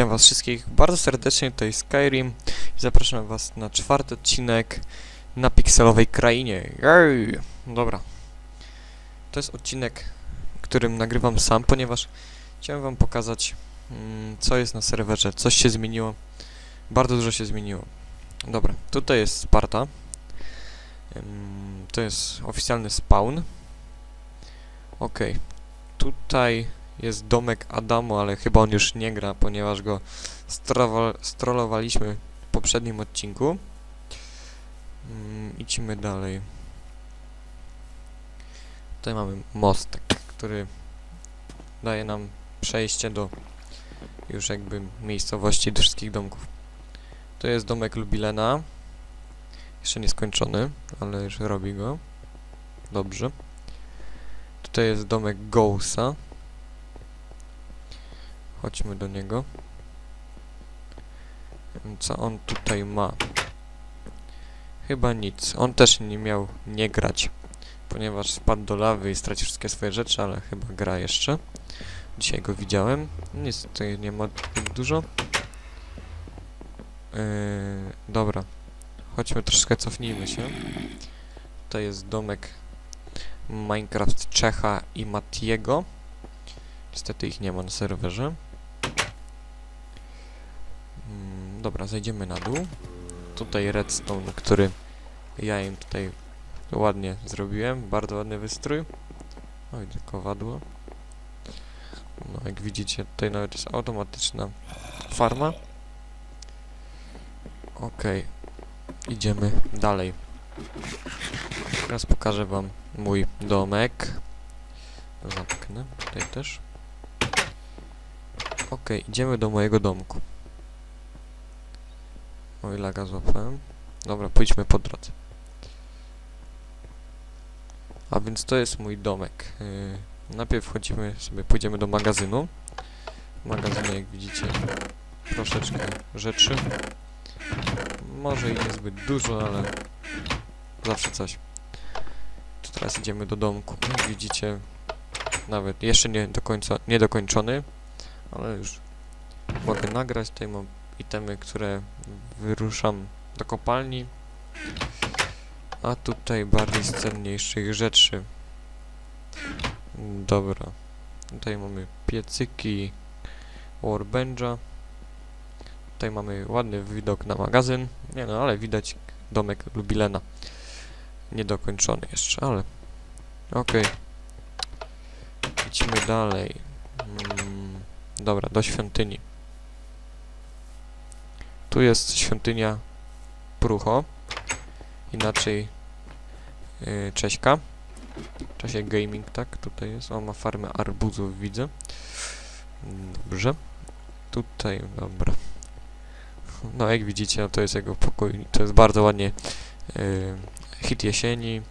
Witam was wszystkich bardzo serdecznie, jest Skyrim i zapraszam was na czwarty odcinek na pikselowej krainie. Jej! Dobra. To jest odcinek, którym nagrywam sam, ponieważ chciałem wam pokazać, mm, co jest na serwerze, coś się zmieniło. Bardzo dużo się zmieniło. Dobra, tutaj jest Sparta. To jest oficjalny spawn. Okej. Tutaj jest domek Adamo, ale chyba on już nie gra, ponieważ go strollowaliśmy w poprzednim odcinku. Mm, idźmy dalej. Tutaj mamy mostek, który daje nam przejście do już jakby miejscowości do wszystkich domków. To jest domek Lubilena. Jeszcze nieskończony, ale już robi go. Dobrze. Tutaj jest domek Gousa. Chodźmy do niego. Co on tutaj ma? Chyba nic. On też nie miał nie grać, ponieważ spadł do lawy i stracił wszystkie swoje rzeczy, ale chyba gra jeszcze. Dzisiaj go widziałem. Nic tutaj nie ma dużo. Yy, dobra. Chodźmy troszkę, cofnijmy się. To jest domek Minecraft Czecha i Matiego. Niestety ich nie ma na serwerze. Mm, dobra, zejdziemy na dół. Tutaj redstone, który ja im tutaj ładnie zrobiłem. Bardzo ładny wystrój. Oj, kowadło. No, jak widzicie, tutaj nawet jest automatyczna farma. Okej, idziemy dalej. Teraz pokażę wam mój domek. Zamknę tutaj też. Okej, idziemy do mojego domku. Oj, laga złapałem. Dobra, pójdźmy po drodze. A więc to jest mój domek. Yy, najpierw wchodzimy sobie, pójdziemy do magazynu. W magazynie, jak widzicie, troszeczkę rzeczy. Może i niezbyt dużo, ale zawsze coś. To teraz idziemy do domku. Jak widzicie, nawet jeszcze nie do końca, niedokończony, ale już mogę nagrać. Tutaj mam itemy, które wyruszam do kopalni. A tutaj bardziej z cenniejszych rzeczy. Dobra. Tutaj mamy piecyki Warbenja. Tutaj mamy ładny widok na magazyn. Nie no, ale widać domek Lubilena. Niedokończony jeszcze, ale okej. Idźmy dalej. Mm, dobra, do świątyni. Tu jest świątynia Prucho. Inaczej yy, Cześka. Czesie Gaming, tak? Tutaj jest. On ma farmę arbuzów, widzę. Dobrze. Tutaj, dobra. No, jak widzicie, no, to jest jego pokój. To jest bardzo ładnie yy, hit jesieni.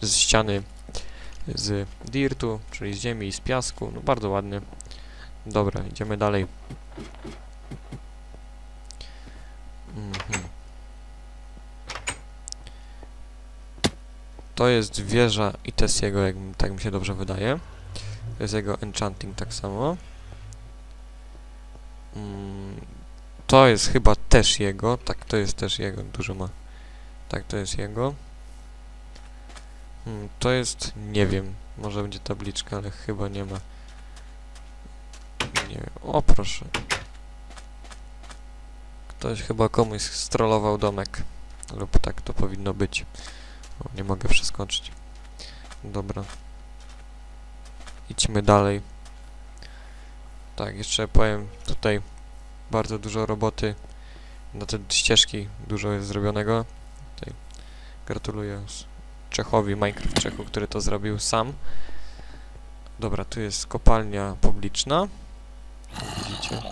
Z ściany z dirtu, czyli z ziemi i z piasku. No, bardzo ładny. Dobra, idziemy dalej. Mhm. To jest wieża i to jest jego, jak, tak mi się dobrze wydaje. To jest jego enchanting tak samo. Mm, to jest chyba też jego. Tak, to jest też jego. Dużo ma. Tak, to jest jego. Hmm, to jest... nie wiem. Może będzie tabliczka, ale chyba nie ma. Nie wiem. O, proszę. Ktoś chyba komuś strollował domek. Lub tak to powinno być. O, nie mogę przeskoczyć. Dobra. Idźmy dalej. Tak, jeszcze powiem tutaj bardzo dużo roboty na te ścieżki, dużo jest zrobionego. Tutaj gratuluję Czechowi, Minecraft Czechu, który to zrobił sam. Dobra, tu jest kopalnia publiczna. Widzicie?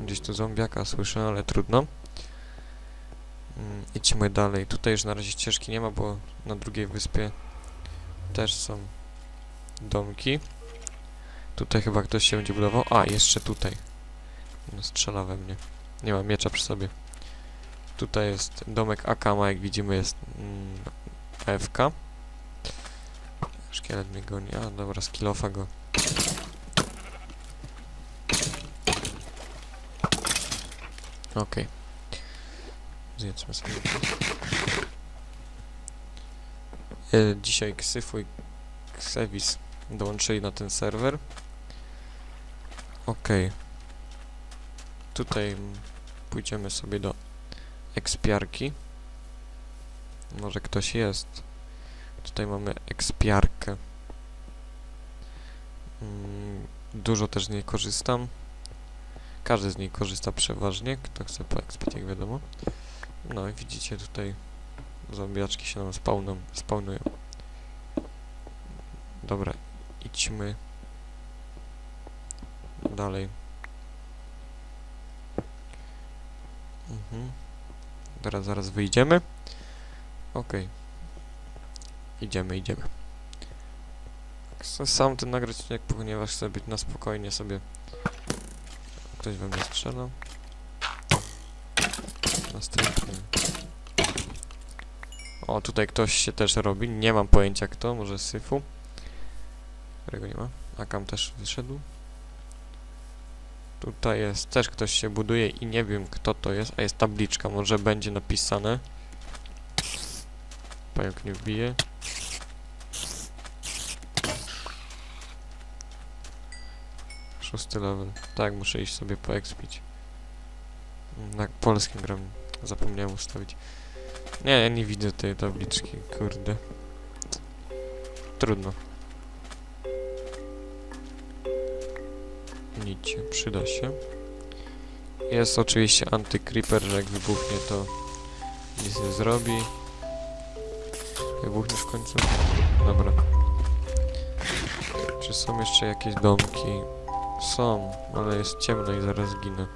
Gdzieś tu zombiaka słyszę, ale trudno. Mm, idźmy dalej. Tutaj już na razie ścieżki nie ma, bo na drugiej wyspie też są domki. Tutaj chyba ktoś się będzie budował. A, jeszcze tutaj. No, strzela we mnie. Nie mam miecza przy sobie. Tutaj jest domek Akama, jak widzimy jest mm, AFK. Szkielet mnie goni. A, dobra, z kilofa go Okej. Zjedzmy sobie. E, dzisiaj Ksyfu i Ksevis dołączyli na ten serwer. Okej. Tutaj pójdziemy sobie do ekspiarki. Może ktoś jest. Tutaj mamy ekspiarkę. Mm, Dużo też z niej korzystam. Każdy z niej korzysta przeważnie, kto chce poekspić, jak wiadomo. No i widzicie tutaj zombiaczki się nam spawną, spawnują. Dobra, idźmy dalej. Mhm. Teraz zaraz wyjdziemy. Okej. Idziemy, idziemy. Chcę sam ten nagrać ponieważ chcę być na spokojnie sobie. Ktoś we mnie strzelał. O, tutaj ktoś się też robi. Nie mam pojęcia kto, może Syfu. Którego nie ma. Akam też wyszedł. Tutaj jest, też ktoś się buduje i nie wiem kto to jest, a jest tabliczka, może będzie napisane. Pająk nie wbije. Szósty level. Tak, muszę iść sobie poekspić. Na polskim gram. Zapomniałem ustawić. Nie, ja nie widzę tej tabliczki, kurde. Trudno. Nic, przyda się. Jest oczywiście anty-creeper, że jak wybuchnie to nic nie zrobi. Wybuchniesz w końcu? Dobra. Czy są jeszcze jakieś domki? Są, ale jest ciemno i zaraz ginę.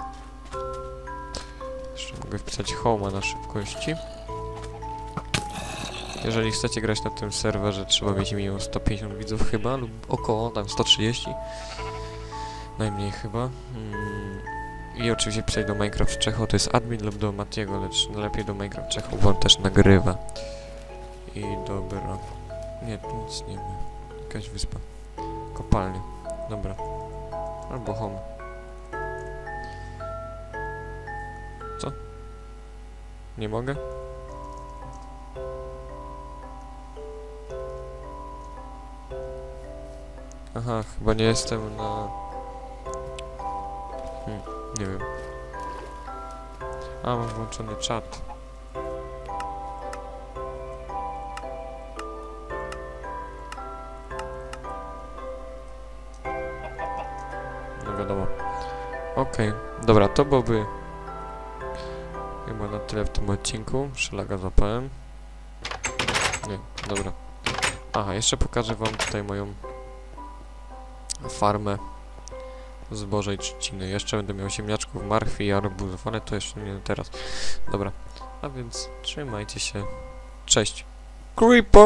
Mogę wpisać homa na szybkości. Jeżeli chcecie grać na tym serwerze, trzeba mieć minimum 150 widzów chyba, lub około, tam 130. Najmniej chyba. Mm. I oczywiście pisać do Minecraft Czecho, to jest admin lub do Matiego, lecz lepiej do Minecraft Czecho, bo on też nagrywa. I dobra. Nie, nic nie ma. Jakaś wyspa. Kopalnia. Dobra. Albo home. Co? Nie mogę? Aha, chyba nie jestem na... Hmm, nie wiem. A, mam włączony czat. No wiadomo. Okej, dobra, to byłoby chyba na tyle w tym odcinku. Szlaga zapałem. Nie, dobra. Aha, jeszcze pokażę wam tutaj moją farmę zboża i trzciny. Jeszcze będę miał ziemniaczków, marchwi i arbuzów, ale to jeszcze nie teraz. Dobra, a więc trzymajcie się. Cześć. Creeper!